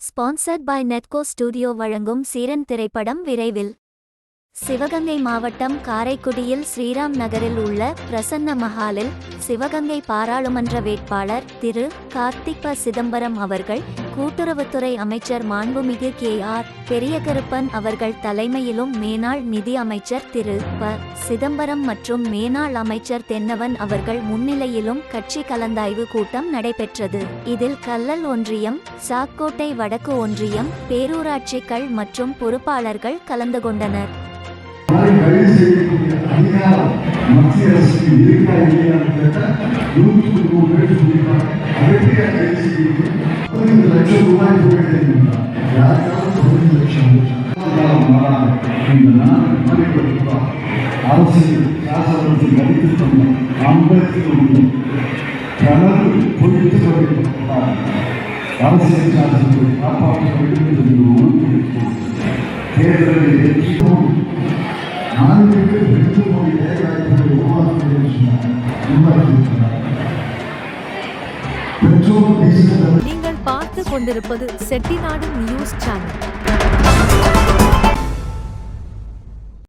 Sponsored by நெட்கோ studio வழங்கும் சீரன் திரைப்படம் விரைவில். சிவகங்கை மாவட்டம் காரைக்குடியில் ஸ்ரீராம் நகரில் உள்ள பிரசன்ன மஹாலில் சிவகங்கை பாராளுமன்ற வேட்பாளர் திரு கார்த்திக் ப சிதம்பரம் அவர்கள் கூட்டுறவுத்துறை அமைச்சர் மாண்புமிகு கே ஆர் பெரியகருப்பன் அவர்கள் தலைமையிலும் மேனாள் நிதி அமைச்சர் திரு ப சிதம்பரம் மற்றும் மேனாள் அமைச்சர் தென்னவன் அவர்கள் முன்னிலையிலும் கட்சி கலந்தாய்வு கூட்டம் நடைபெற்றது. இதில் கல்லல் ஒன்றியம் சாக்கோட்டை வடக்கு ஒன்றியம் பேரூராட்சிகள் மற்றும் பொறுப்பாளர்கள் கலந்து கொண்டனர். அதை கைது செய்யக்கூடிய அதிகாரம் மத்திய அரசுக்கு இருக்கா இல்லையான்னு கேட்டால் நூற்றுக்கு நூறு பேர் சொல்லியிருக்காங்க அதற்கு கைது செய்யுது பதினைந்து லட்சம் ரூபாய் போயிருந்தார் யாருக்காவது பதினைந்து லட்சம் காலம் மாறாது இந்த நாடு மறைப்பதற்காக அரசியல் கனவு கொண்டிருக்கிறார் அரசியல் சாசனத்தை காப்பாற்ற வேண்டும் என்று உறுதியேற்று ரெண்டு கோடி நீங்கள் பார்த்து கொண்டிருப்பது செட்டிநாடு நியூஸ் சேனல்.